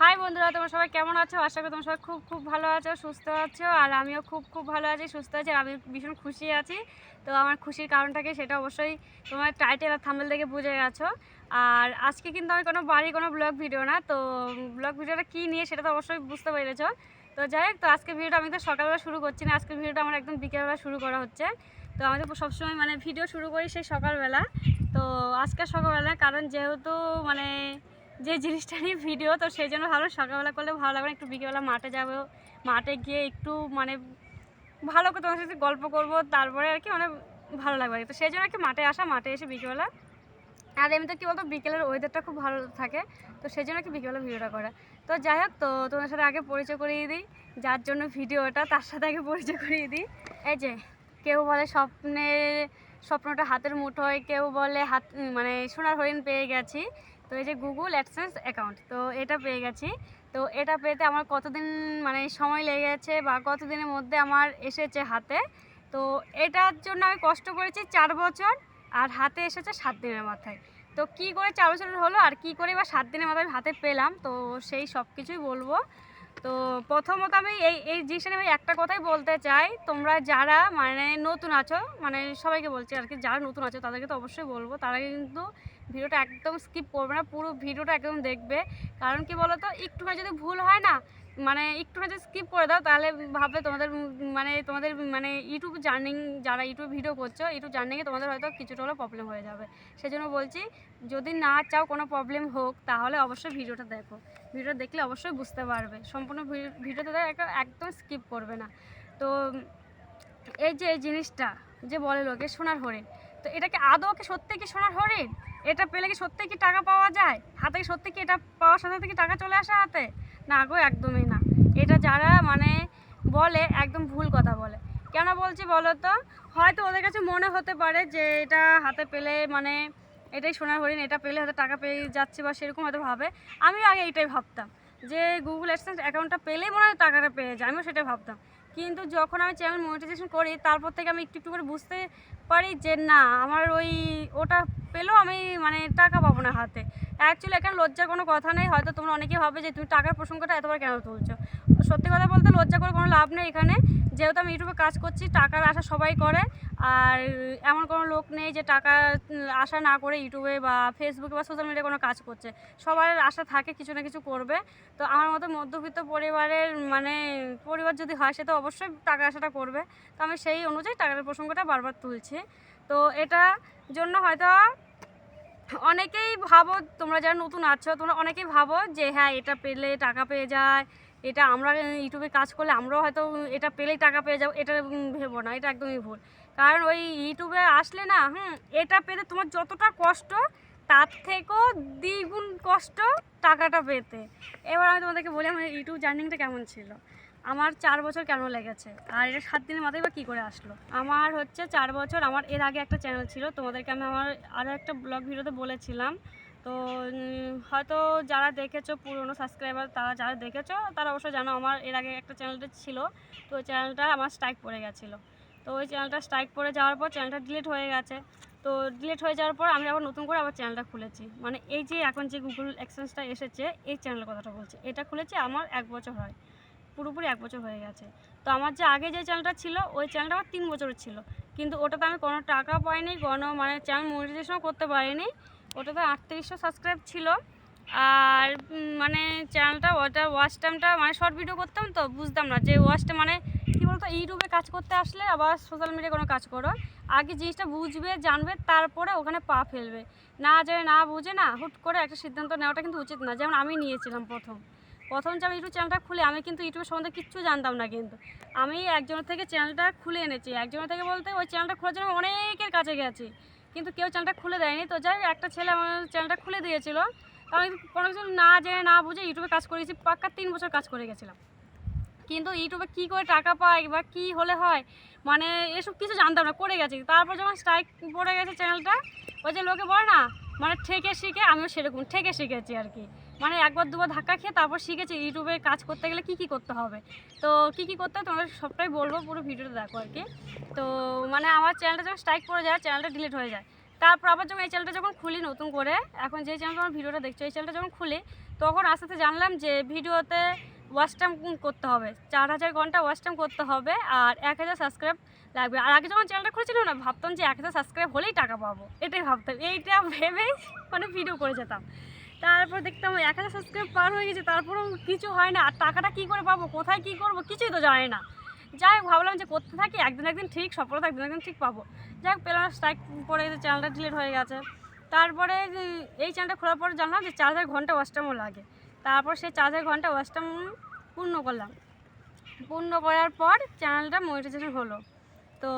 High বন্ধুরা, তোমরা সবাই কেমন আছো? আশা করি তোমরা সবাই খুব খুব ভালো আছো, সুস্থ আছো, আর আমিও খুব খুব ভালো আছি, সুস্থ আছি আমি ভীষণ খুশি আছি। তো আমার খুশির কারণটাকে সেটা অবশ্যই তোমার টাইটেল আর থাম্বেল দেখে বুঝে গেছো। আর আজকে কিন্তু আমি কোনো বাড়ি কোনো ব্লগ ভিডিও না, তো ব্লগ ভিডিওটা কী নিয়ে সেটা তো অবশ্যই বুঝতে পেরেছ। তো যাই হোক, তো আজকের ভিডিওটা আমি তো সকালবেলা শুরু করছি না আজকের ভিডিওটা আমার একদম বিকেলবেলা শুরু করা হচ্ছে। তো আমি তো সবসময় মানে ভিডিও শুরু করি সেই সকালবেলা। তো আজকে সকালবেলা, কারণ যেহেতু মানে যে জিনিসটা নিয়ে ভিডিও, তো সেই জন্য ভালো সকালবেলা করলে ভালো লাগবে একটু বিকেলবেলা মাঠে যাব। মাঠে গিয়ে একটু মানে ভালো করে তোমার সাথে গল্প করব, তারপরে আর কি মানে ভালো লাগবে। তো সেই জন্য আর কি মাঠে আসা, মাঠে এসে বিকেলবেলা। আর এমনিতে কী বলতো, বিকেলের ওয়েদারটা খুব ভালো থাকে, তো সেই জন্য কি বিকেলবেলা ভিডিওটা করা। তো যাই হোক, তো তোমার সাথে আগে পরিচয় করিয়ে দিই, যার জন্য ভিডিওটা, তার সাথে আগে পরিচয় করিয়ে দিই। এই যে, কেউ বলে স্বপ্নে, স্বপ্নটা হাতের মুঠোয়, কেউ বলে হাত মানে সোনার হরিণ পেয়ে গেছি। তো এই যে গুগল অ্যাডসেন্স অ্যাকাউন্ট তো এটা পেয়ে গেছি। তো এটা পেতে আমার কতদিন মানে সময় লেগেছে বা কতদিনের মধ্যে আমার এসেছে হাতে? তো এটার জন্য আমি কষ্ট করেছি চার বছর, আর হাতে এসেছে সাত দিনের মাথায়। তো কি করে চার বছর হলো, আর কি করে বা সাত দিনের মাথায় হাতে পেলাম, তো সেই সব কিছুই বলব। তো প্রথমত আমি এই এই জিনিসটা আমি একটা কথাই বলতে চাই, তোমরা যারা মানে নতুন আছো মানে সবাইকে বলছি আর কি, যারা নতুন আছো তাদেরকে তো অবশ্যই বলব, তারা কিন্তু ভিডিওটা একদম স্কিপ করবে না, পুরো ভিডিওটা একদম দেখবে। কারণ কি বলো তো একটুখানি যদি ভুল হয় না মানে একটুখানি যদি স্কিপ করে দাও, তাহলে ভাববে তোমাদের মানে তোমাদের মানে ইউটিউব জার্নিং, যারা ইউটিউব ভিডিও করছ ইউটিউব জার্নিংয়ে তোমাদের হয়তো কিছুটা হলেও প্রবলেম হয়ে যাবে। সেজন্য বলছি, যদি না চাও কোনো প্রবলেম হোক, তাহলে অবশ্যই ভিডিওটা দেখো। ভিডিওটা দেখলে অবশ্যই বুঝতে পারবে। সম্পূর্ণ ভিডিওটা একদম স্কিপ করবে না। তো এই যে এই জিনিসটা, যে বলে লোকে সোনার হরিণ তো এটা কি আদৌ কি সত্যি কি সোনার হরিণ? এটা পেলে কি সত্যি কি টাকা পাওয়া যায়? হাতে কি সত্যি কি এটা পাওয়ার সাথে সাথে কি টাকা চলে আসে হাতে? না গো, একদমই না। এটা যারা মানে বলে, একদম ভুল কথা বলে। কেন বলছি বলো তো? হয়তো ওদের কাছে মনে হতে পারে যে এটা হাতে পেলে মানে এটাই সোনার হরিণ, এটা পেলে হয়তো টাকা পেয়ে যাচ্ছে বা সেরকম হয়তো ভাবে। আমিও আগে এটাই ভাবতাম। যে গুগল অ্যাডসেন্স অ্যাকাউন্টটা পেলেই মনে হয় টাকাটা পেয়ে যায়, আমিও সেটাই ভাবতাম। কিন্তু যখন আমি চ্যানেল মনিটাইজেশন করি, তারপর থেকে আমি একটু একটু করে বুঝতে পারি যে না, আমার ওই ওটা পেলেও আমি মানে টাকা পাবো না হাতে। অ্যাকচুয়ালি এখানে লজ্জার কোনো কথা নেই। হয়তো তোমরা অনেকেই ভাবে যে তুমি টাকার প্রসঙ্গটা এতবার কেন তুলছো? সত্যি কথা বলতে লজ্জা করে কোনো লাভ নেই এখানে। যেহেতু আমি ইউটিউবে কাজ করছি, টাকার আশা সবাই করে। আর এমন কোনো লোক নেই যে টাকা আশা না করে ইউটিউবে বা ফেসবুকে বা সোশ্যাল মিডিয়ায় কোনো কাজ করছে। সবার আশা থাকে কিছু না কিছু করবে। তো আমার মতো মধ্যবিত্ত পরিবারের মানে পরিবার যদি হয়, সে তো অবশ্যই টাকার আশাটা করবে। তো আমি সেই অনুযায়ী টাকার প্রসঙ্গটা বারবার তুলছি। তো এটা জন্য হয়তো অনেকেই ভাবো তোমরা যারা নতুন আছো, তোমরা অনেকেই ভাবো যে হ্যাঁ এটা পেলে টাকা পেয়ে যায়, এটা আমরা ইউটিউবে কাজ করলে আমরাও হয়তো এটা পেলেই টাকা পেয়ে যাব, এটা ভেবো না, এটা একদমই ভুল। কারণ ওই ইউটিউবে আসলে না, হুম, এটা পেতে তোমার যতটা কষ্ট, তার থেকেও দ্বিগুণ কষ্ট টাকাটা পেতে। এবার আমি তোমাদেরকে বলি, আমার ইউটিউব জার্নিংটা কেমন ছিল? আমার চার বছর কেন লেগেছে? আর এটা সাত দিনের মাথায় বা কী করে আসলো? আমার হচ্ছে চার বছর, আমার এর আগে একটা চ্যানেল ছিল, তোমাদেরকে আমি আমার আরও একটা ব্লগ ভিডিওতে বলেছিলাম। তো হয়তো যারা দেখেছ পুরনো সাবস্ক্রাইবার তারা যারা দেখেছ, তারা অবশ্যই জানো আমার এর আগে একটা চ্যানেলটা ছিল। তো ওই চ্যানেলটা আমার স্ট্রাইক পড়ে গেছিল। তো ওই চ্যানেলটা স্ট্রাইক পড়ে যাওয়ার পর চ্যানেলটা ডিলিট হয়ে গেছে। তো ডিলিট হয়ে যাওয়ার পর আমি আবার নতুন করে আবার চ্যানেলটা খুলেছি। মানে এই যে এখন যে গুগল এক্সচেঞ্জটা এসেছে, এই চ্যানেলের কথাটা বলছি। এটা খুলেছি আমার এক বছর হয়। পুরোপুরি এক বছর হয়ে গেছে। তো আমার যে আগে যে চ্যানেলটা ছিল, ওই চ্যানেলটা আমার তিন বছরের ছিল। কিন্তু ওটাতে আমি কোনো টাকা পাইনি, কোনো মানে চ্যানেল মনিটাইজেশনও করতে পারিনি। ওটাতে আটত্রিশশো সাবস্ক্রাইব ছিল। আর মানে চ্যানেলটা ওটা ওয়াচ টাইমটা মানে শর্ট ভিডিও করতাম তো, বুঝতাম না যে ওয়াচটা মানে কী বলতো ইউটিউবে কাজ করতে আসলে আবার সোশ্যাল মিডিয়ায় কোনো কাজ করো। আগে জিনিসটা বুঝবে, জানবে, তারপরে ওখানে পা ফেলবে। না জেনে, না বুঝে না, হুট করে একটা সিদ্ধান্ত নেওয়াটা কিন্তু উচিত না। যেমন আমি নিয়েছিলাম প্রথম। প্রথম যে আমি ইউটিউব চ্যানেলটা খুলে, আমি কিন্তু ইউটিউবের সম্বন্ধে কিচ্ছু জানতাম না কিন্তু। আমি একজনের থেকে চ্যানেলটা খুলে এনেছি। একজনের থেকে বলতে ওই চ্যানেলটা খোলার জন্য অনেকের কাছে গেছি। কিন্তু কেউ চ্যানেলটা খুলে দেয়নি। তো যাই একটা ছেলে আমার চ্যানেলটা খুলে দিয়েছিল। তো আমি কোনো কিছু না জেনে, না বুঝে ইউটিউবে কাজ করেছি। পাক্কা তিন বছর কাজ করে গেছিলাম। কিন্তু ইউটিউবে কী করে টাকা পায় বা কী হলে হয় মানে এসব কিছু জানতাম না, করে গেছি। তারপর যখন স্ট্রাইক পড়ে গেছে চ্যানেলটা ওই যে লোকে বলে না মানে ঠেকে শিখে, আমিও সেরকম ঠেকে শিখেছি আর কি। মানে একবার দুবার ধাক্কা খেয়ে তারপর শিখেছি ইউটিউবে কাজ করতে গেলে কী কী করতে হবে। তো কী কী করতে হবে তোমাদের সবটাই বলব, পুরো ভিডিওটা দেখো আর কি। তো মানে আমার চ্যানেলটা যখন স্ট্রাইক পড়ে যায় চ্যানেলটা ডিলিট হয়ে যায়। তারপর আবার যখন এই চ্যানেলটা যখন খুলি নতুন করে, এখন যে চ্যানেলটা আমার ভিডিওটা দেখছ, এই চ্যানেলটা যখন খুলি, তখন আস্তে আস্তে জানলাম যে ভিডিওতে ওয়াচ টাইম করতে হবে। চার হাজার ঘণ্টা ওয়াচ টাইম করতে হবে আর এক হাজার সাবস্ক্রাইব লাগবে। আর আগে যখন চ্যানেলটা খুলেছিল না, ভাবতাম যে এক হাজার সাবস্ক্রাইব হলেই টাকা পাবো। এটাই ভাবতাম। এইটা ভেবেই মানে ভিডিও করে যেতাম। তারপর দেখতাম এক হাজার সাবস্ক্রাইব পার হয়ে গেছে, তারপরেও কিছু হয় না। আর টাকাটা কী করে পাবো, কোথায় কী করব, কিছুই তো জানি না। যাই হোক, ভাবলাম যে করতে থাকি একদিন একদিন ঠিক সফলতা একদিন একদিন ঠিক পাবো। যাই হোক, পেলাম স্ট্রাইক পরে চ্যানেলটা ডিলিট হয়ে গেছে। তারপরে এই চ্যানেলটা খোলার পর জানলাম যে চার হাজার ঘণ্টা ওয়াচটামও লাগে। তারপর সেই চার হাজার ঘণ্টা ওয়াচটাম পূর্ণ করলাম। পূর্ণ করার পর চ্যানেলটা মনিটাইজেশন হলো। তো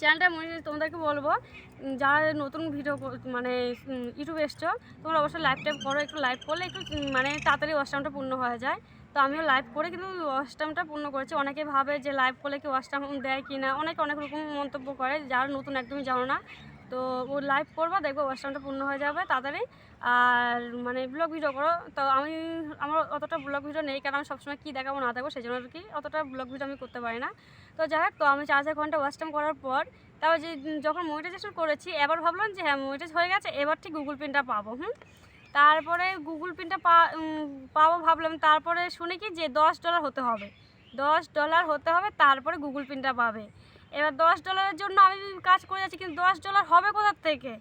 চ্যানেলটা মনিটাইজ তোমাদেরকে বলব যারা নতুন ভিডিও মানে ইউটিউবে এসছো, তোমরা অবশ্যই লাইভ টাইপ করো, একটু লাইভ করলে একটু মানে তাড়াতাড়ি ওয়াচটামটা পূর্ণ হয়ে যায়। তো আমিও লাইভ করে কিন্তু ওয়াচটামটা পূর্ণ করেছি। অনেকে ভাবে যে লাইভ করলে কি ওয়াচটাম দেয় কি না, অনেকে, অনেক রকম মন্তব্য করে, যারা নতুন একদমই জানো না। তো ও লাইভ করব, দেখব ওয়াচটামটা পূর্ণ হয়ে যাবে তাড়াতাড়ি। আর মানে ব্লগ ভিডিও করো। তো আমি, আমার অতটা ব্লগ ভিডিও নেই, কারণ আমি সবসময় কী দেখাবো না দেখাবো, সেই জন্য আর কি অতটা ব্লগ ভিডিও আমি করতে পারি না। তো যাই হোক, তো আমি চার হাজার ঘণ্টা টাইম করার পর তারপর যে যখন মনিটাইজেশন করেছি, এবার ভাবলাম যে হ্যাঁ মনিটাইজ হয়ে গেছে, এবার ঠিক গুগল পিনটা পাবো, হুম? তারপরে গুগল পিনটা পাবো ভাবলাম, তারপরে শুনে কি যে দশ ডলার হতে হবে। দশ ডলার হতে হবে, তারপরে গুগল পিনটা পাবে। এবার দশ ডলারের জন্য আমি কাজ করে যাচ্ছি, কিন্তু দশ ডলার হবে কোথার থেকে?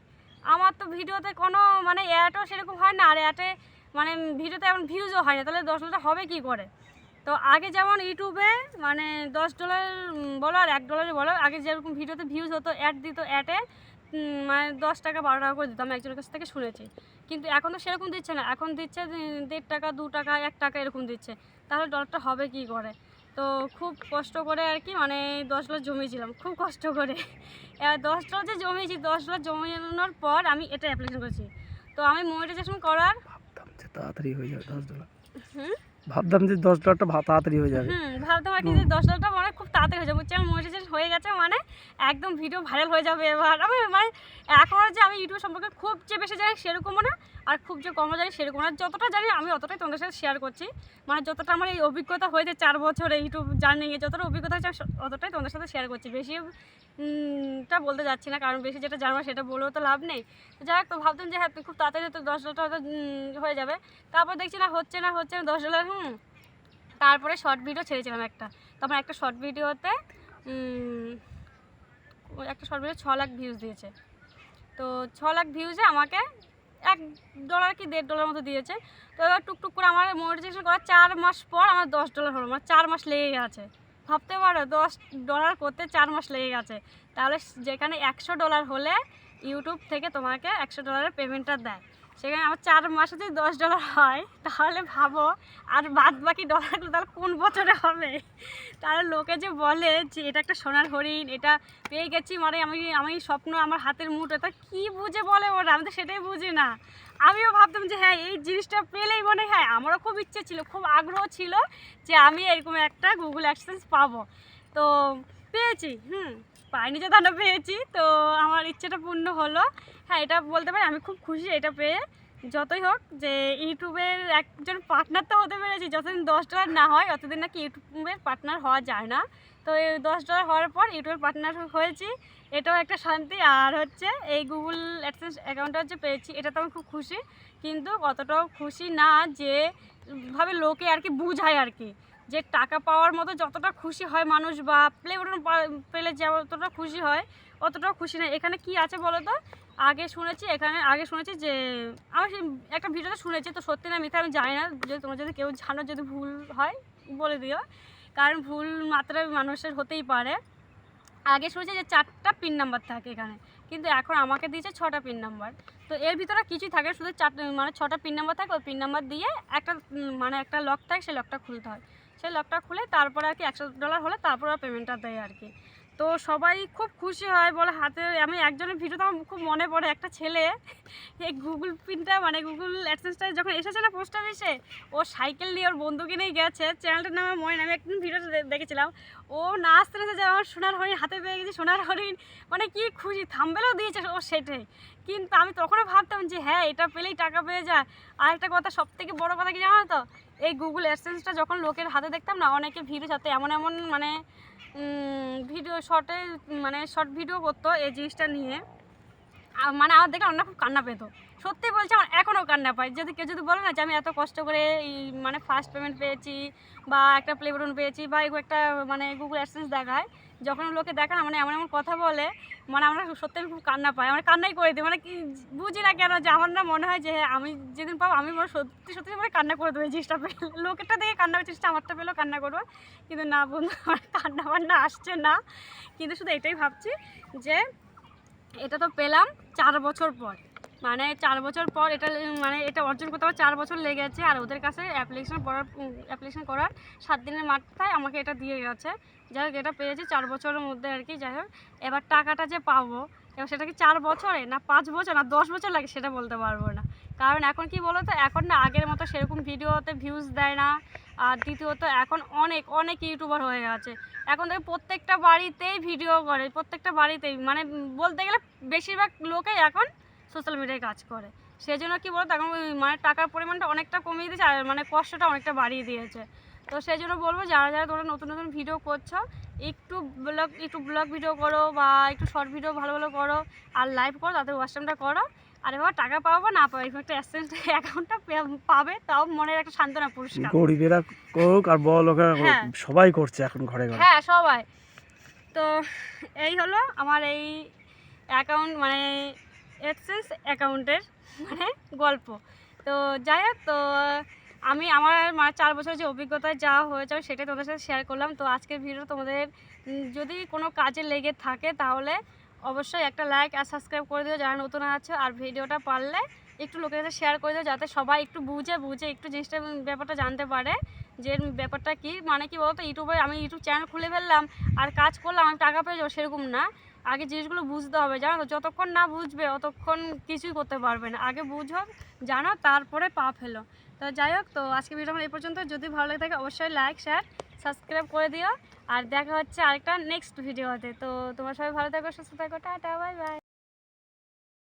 আমার তো ভিডিওতে কোনো মানে অ্যাডও সেরকম হয় না, আর অ্যাডে মানে ভিডিওতে এমন ভিউজও হয় না, তাহলে দশ ডলার হবে কি করে? তো আগে যেমন ইউটিউবে মানে দশ ডলার বলো আর এক ডলারই বলো আগে যেরকম ভিডিওতে ভিউজ হতো অ্যাড দিত অ্যাডে মানে দশ টাকা বারো টাকা করে দিত আমি একজনের কাছ থেকে শুনেছি। কিন্তু এখন তো সেরকম দিচ্ছে না এখন দিচ্ছে দেড় টাকা দু টাকা এক টাকা এরকম দিচ্ছে। তাহলে ডলারটা হবে কি করে? তো খুব কষ্ট করে আর কি মানে দশ ডলার জমিয়েছিলাম খুব কষ্ট করে। দশ ডলার যে জমিয়েছি দশ ডলার জমানোর পর আমি এটা অ্যাপ্লিকেশন করেছি। তো আমি মনিটাইজেশন করার ভাবতাম যে তাড়াতাড়ি হয়ে যাবে দশ ডলার হুম? ভাবতাম যে দশ ডলারটা তাড়াতাড়ি হয়ে যাবে। হুম ভাবতাম আর কি যে দশ ডলারটা মানে খুব তাড়াতাড়ি হয়ে যাবে। চ্যানেল মনিটাইজেশন হয়ে গেছে মানে একদম ভিডিও ভাইরাল হয়ে যাবে এবার। আমি মানে এখন যে আমি ইউটিউব সম্পর্কে খুব যে বেশি জানি সেরকমও না। আর খুব যে কমও জানি সেরকম না। যতটা জানি আমি অতটাই তোমাদের সাথে শেয়ার করছি। মানে যতটা আমার এই অভিজ্ঞতা হয়েছে চার বছর ইউটিউব জার্নিংয়ে যতটা অভিজ্ঞতা হয়েছে অতটাই তোমাদের সাথে শেয়ার করছি। বেশি টা বলতে যাচ্ছি না, কারণ বেশি যেটা জানব সেটা বলেও তো লাভ নেই। যাই হোক, তো ভাবতাম যে হ্যাঁ খুব তাড়াতাড়ি হয়তো দশ ডলারটা হয়তো হয়ে যাবে। তারপর দেখছি না, হচ্ছে না হচ্ছে না, দশ ডলার, হুম। তারপরে শর্ট ভিডিও ছেড়েছিলাম একটা। তারপর একটা শর্ট ভিডিওতে একটা শর্ট ভিডিও ছ লাখ ভিউজ দিয়েছে। তো ছ লাখ ভিউজে আমাকে এক ডলার কি দেড় ডলার মতো দিয়েছে। তো এবার টুকটুক করে আমার মনিটাইজেশন করার চার মাস পর আমার দশ ডলার হলো। মানে চার মাস লেগে গেছে। ভাবতে পারো, দশ ডলার করতে চার মাস লেগে গেছে। তাহলে যেখানে একশো ডলার হলে ইউটিউব থেকে তোমাকে একশো ডলারের পেমেন্টটা দেয়। সেখানে আমার চার মাসে যদি দশ ডলার হয়, তাহলে ভাবো, আর বাদ বাকি ডলারগুলো তাহলে কোন বছরে হবে? তাহলে লোকে যে বলে যে এটা একটা সোনার হরিণ, এটা পেয়ে গেছি মানে আমি আমি স্বপ্ন আমার হাতের মুঠো, তা কী বুঝে বলে ওরা? আমি তো সেটাই বুঝি না। আমিও ভাবতাম যে হ্যাঁ এই জিনিসটা পেলেই মনে হয়, আমারও খুব ইচ্ছে ছিল, খুব আগ্রহ ছিল যে আমি এরকম একটা গুগল অ্যাক্সেস পাবো। তো পেয়েছি, হুম। পাইনি যে দানা পেয়েছি, তো আমার ইচ্ছেটা পূর্ণ হলো। হ্যাঁ এটা বলতে পারি, আমি খুব খুশি এটা পেয়ে। যতই হোক যে ইউটিউবের একজন পার্টনার তো হতে পেরেছি, যতদিন দশ ডলার না হয় ততদিন নাকি ইউটিউবের পার্টনার হওয়া যায় না। তো এই দশ ডলার হওয়ার পর ইউটিউবের পার্টনার হয়েছি, এটাও একটা শান্তি। আর হচ্ছে এই গুগল অ্যাডসেন্স অ্যাকাউন্টটা হচ্ছে পেয়েছি, এটা তো আমি খুব খুশি। কিন্তু অতটাও খুশি না যে ভাবে লোকে আর কি বুঝায় আর কি। যে টাকা পাওয়ার মতো যতটা খুশি হয় মানুষ বা প্লে বাটন পেলে যতটা খুশি হয় অতটাও খুশি না এখানে কি আছে বলো তো? আগে শুনেছি, এখানে আগে শুনেছি যে, আমি সেই একটা ভিডিওতে শুনেছি, তো সত্যি না মিথ্যা আমি জানি না। যদি তোমরা যদি কেউ জানো যদি ভুল হয়, বলে দিও। কারণ ভুল মাত্রায় মানুষের হতেই পারে। আগে শুনেছি যে চারটা পিন নাম্বার থাকে এখানে, কিন্তু এখন আমাকে দিয়েছে ছটা পিন নাম্বার তো এর ভিতরে কিছুই থাকে শুধু চার মানে ছটা পিন নাম্বার থাকে। ওই পিন নাম্বার দিয়ে একটা মানে একটা লক থাকে, সেই লকটা খুলতে হয়। সেই লকটা খুলে তারপরে আর কি একশো ডলার হলে তারপর পেমেন্টটা দেয় আর কি। তো সবাই খুব খুশি হয়, বলে হাতে আমি একজনের ভিডিওতে আমার খুব মনে পড়ে, একটা ছেলে, এই গুগল পিনটা মানে গুগল অ্যাডসেন্সটা যখন এসেছে না পোস্ট অফিসে ও সাইকেল নিয়ে ওর বন্ধুকে নিয়ে গেছে চ্যানেলটার নামে মনে আমি একদিন ভিডিওটা দেখেছিলাম, ও নাচতে নাচতে যে আমার সোনার হরিণ, হাতে পেয়ে গেছি সোনার হরিণ মানে কি খুশি, থাম্বেলেও দিয়েছে ও সেটাই। কিন্তু আমি তখনও ভাবতাম যে হ্যাঁ এটা পেলেই টাকা পেয়ে যায়। আর একটা কথা সব থেকে বড়ো কথা কি জানো তো? এই গুগল অ্যাডসেন্সটা যখন লোকের হাতে দেখতাম না, অনেকে ভিডিও সাথে এমন এমন মানে ভিডিও শর্টে মানে শর্ট ভিডিও করতো এই জিনিসটা নিয়ে। মানে আমার দেখে অন্য খুব কান্না পেতো। সত্যি বলছে আমার এখনও কান্না পাই যদি কেউ যদি বলে না যে আমি এত কষ্ট করে এই মানে ফার্স্ট পেমেন্ট পেয়েছি বা একটা প্লে বাটন পেয়েছি বা একটা মানে গুগল অ্যাডসেন্স দেখায় যখন লোকে দেখে না মানে এমন এমন কথা বলে মানে আমরা সত্যি আমি খুব কান্না পাই আমার কান্নাই করে দিই। মানে কি বুঝি না কেন যে আমার না মনে হয় যে হ্যাঁ, আমি যেদিন পাবো আমি মনে সত্যি সত্যি মানে কান্না করে দেবো জিনিসটা পেলে। লোকেরটা দেখে কান্না করছে আমারটা পেলেও কান্না করব। কিন্তু না বন্ধু আমার কান্না বান্না আসছে না। কিন্তু শুধু এটাই ভাবছি যে এটা তো পেলাম চার বছর পর। মানে চার বছর পর এটা মানে এটা অর্জন করতে আমার চার বছর লেগে লেগেছে আর ওদের কাছে অ্যাপ্লিকেশন করার অ্যাপ্লিকেশন করার সাত দিনের মাথায় আমাকে এটা দিয়ে গেছে। যাই হোক, এটা পেয়েছি চার বছরের মধ্যে আর কি, যাই হোক। এবার টাকাটা যে পাবো, এবার সেটা কি চার বছরে না পাঁচ বছর না দশ বছর লাগে সেটা বলতে পারব না। কারণ এখন কি বলো তো এখন না আগের মতো সেরকম ভিডিওতে ভিউজ দেয় না। আর দ্বিতীয়ত এখন অনেক অনেক ইউটিউবার হয়ে গেছে। এখন দেখো প্রত্যেকটা বাড়িতেই ভিডিও করে, প্রত্যেকটা বাড়িতেই। মানে বলতে গেলে বেশিরভাগ লোকেই এখন সোশ্যাল মিডিয়ায় কাজ করে। সেই জন্য কী বলতো, এখন মানে টাকার পরিমাণটা অনেকটা কমিয়ে দিয়েছে, আর মানে কষ্টটা অনেকটা বাড়িয়ে দিয়েছে। তো সেই জন্য বলব, যারা যারা তোমরা নতুন নতুন ভিডিও করছ, একটু ব্লগ একটু ব্লগ ভিডিও করো বা একটু শর্ট ভিডিও ভালো ভালো করো, আর লাইভ করো তাদের ওয়াশরুমটা করো। আর এবার টাকা পাবো না পাবো একটা অ্যাসেন্ট অ্যাকাউন্টটা পাবে তাও মনের একটা সান্ত্বনা পুরস্কার। গরিবেরা করুক আর বড় লোকেরা হ্যাঁ। সবাই করছে এখন ঘরে ঘরে। হ্যাঁ সবাই। তো এই হলো আমার এই অ্যাকাউন্ট মানে এডসেন্স অ্যাকাউন্টের মানে গল্প। তো যাই হোক তো আমি আমার মানে চার বছরের যে অভিজ্ঞতায় যা হয়েছে সেটাই তোমাদের সাথে শেয়ার করলাম। তো আজকের ভিডিও তোমাদের যদি কোনো কাজে লেগে থাকে তাহলে অবশ্যই একটা লাইক আর সাবস্ক্রাইব করে দিও যারা নতুন আছে। আর ভিডিওটা পারলে একটু লোকের সাথে শেয়ার করে দিও যাতে সবাই একটু বুঝে বুঝে একটু জিনিসটা ব্যাপারটা জানতে পারে যে ব্যাপারটা কি। মানে কি বলতো, ইউটিউবে আমি ইউটিউব চ্যানেল খুলে ফেললাম আর কাজ করলাম, আমি টাকা পেয়ে যাব সেরকম না। আগে জিনিসগুলো বুঝতে হবে, জানো যতক্ষণ না বুঝবে অতক্ষণ কিছুই করতে পারবে না। আগে বুঝো, জানো, তারপরে পা ফেলো। তো যাই হোক, তো আজকে ভিডিও আমার এই পর্যন্ত। যদি ভালো লাগে থাকে, অবশ্যই লাইক শেয়ার সাবস্ক্রাইব করে দিও। আর দেখা হচ্ছে আরেকটা নেক্সট ভিডিওতে তো। তোমার সবাই ভালো থাকো, সুস্থ থাকো, টাটা বাই বাই